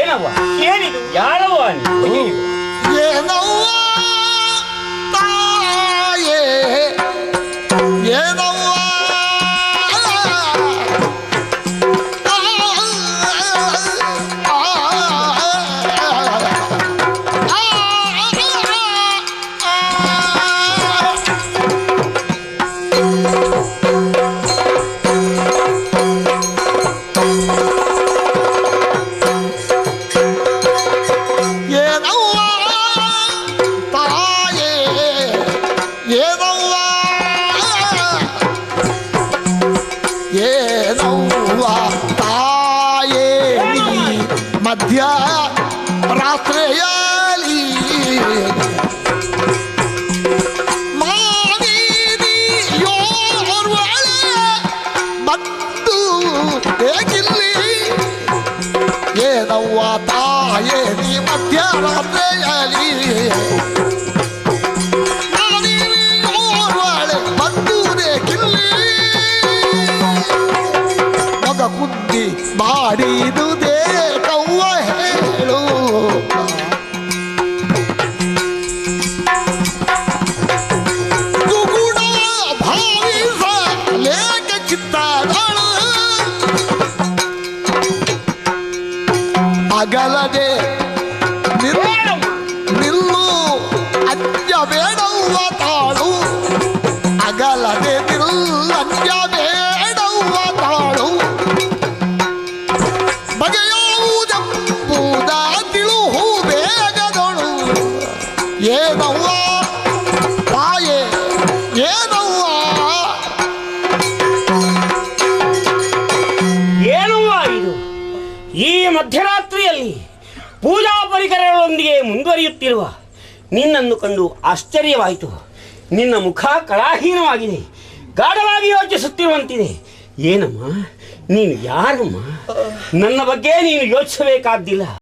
ಏನವ್ವ? ಏನಿದು? ಯಾರವ್ವ ನೀನು? ಏನವ್ವ? ಏನವ್ವ ತಾಯೇ ಏನವ್ವ ಏನವ್ವ ತಾಯೇ ನೀ ಮಧ್ಯ ಏನವ್ವ ತಾಯೇ ನೀ ಮಧ್ಯರಾತ್ರಿಯಲ್ಲಿ? ನಾನಿರೋರ್ವಳೆ ಬಂದೂರೇ ಅಗಲದೆ ನಿಲ್ಲು ಅಂಜ ಬೇಡವ್ವ ತಾಳು ಅಗಲದೆ ನಿಲ್ಲು ಅಂಜ ಬೇಡವ್ವ ತಾಳು ಬಗೆಯುವುದೆಂಬುದ ತಿಳುಹು ಬೇಗದಳು ಏನವ್ವ ತಾಯೇ ಏನವ್ವ ಏನವ್ವ ಇದು ಈ ಮಧ್ಯರಾತ್ರಿಯಲ್ಲಿ ಪೂಜಾ ಪರಿಕರಗಳೊಂದಿಗೆ ಮುಂದುವರಿಯುತ್ತಿರುವ ನಿನ್ನನ್ನು ಕಂಡು ಆಶ್ಚರ್ಯವಾಯಿತು. ನಿನ್ನ ಮುಖ ಕಲಾಹೀನವಾಗಿದೆ ಗಾಢವಾಗಿ ಯೋಚಿಸುತ್ತಿರುವಂತಿದೆ. ಏನಮ್ಮ? ನೀನು ಯಾರಮ್ಮ? ನನ್ನ ಬಗ್ಗೆ ನೀನು ಯೋಚಿಸಬೇಕಾದ್ದಿಲ್ಲ.